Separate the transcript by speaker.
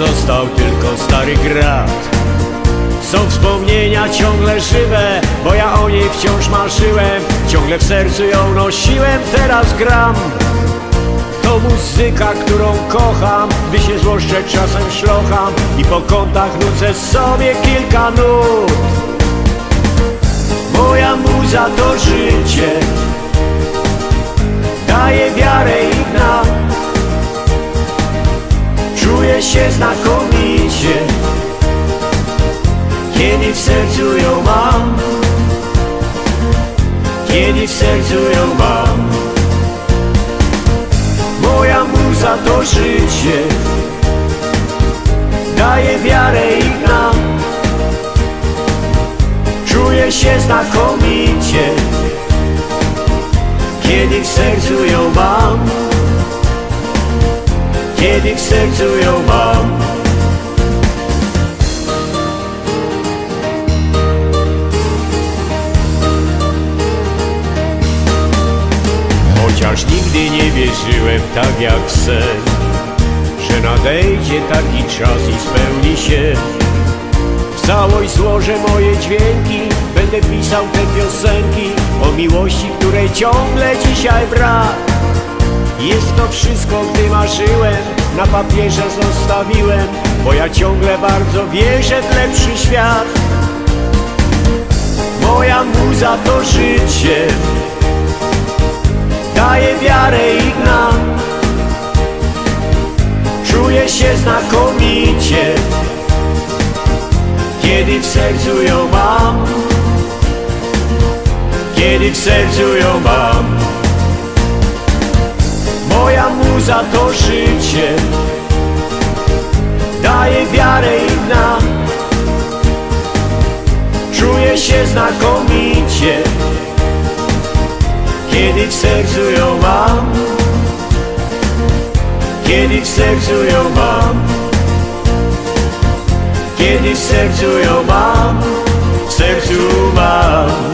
Speaker 1: to stary grad Są wspomnienia ciągle żywe Bo ja o niej wciąż marzyłem. Ciągle w sercu ją nosiłem, teraz gram. To muzyka, którą kocham Gdy się złoszczę czasem szlocham. I po kątach nucę sobie kilka nut. Moja muza to życie. Daje wiarę Się znakomicie. Kiedy w sercu ją mam. Kiedy w sercu ją mam. Moja muza to życie. Daje wiarę i gnat Czuję się znakomicie. Kiedy w sercu ją mam W sercu ją mam Chociaż nigdy nie wierzyłem tak jak sen Że nadejdzie taki czas i spełni się. W całość złożę moje dźwięki Będę pisał te piosenki O miłości, której ciągle dzisiaj brak. Jest to wszystko, gdy marzyłem Na papierze zostawiłem Bo ja ciągle bardzo wierzę w lepszy świat. Moja muza to życie Daje wiarę i gnat Czuję się znakomicie kiedy w sercu ją mam. Kiedy w sercu ją mam Muza to życie. Daje wiarę i gnat Czuję się znakomicie. Kiedy w sercu ją mam. Kiedy w sercu ją mam. Kiedy w sercu ją mam, w sercu mam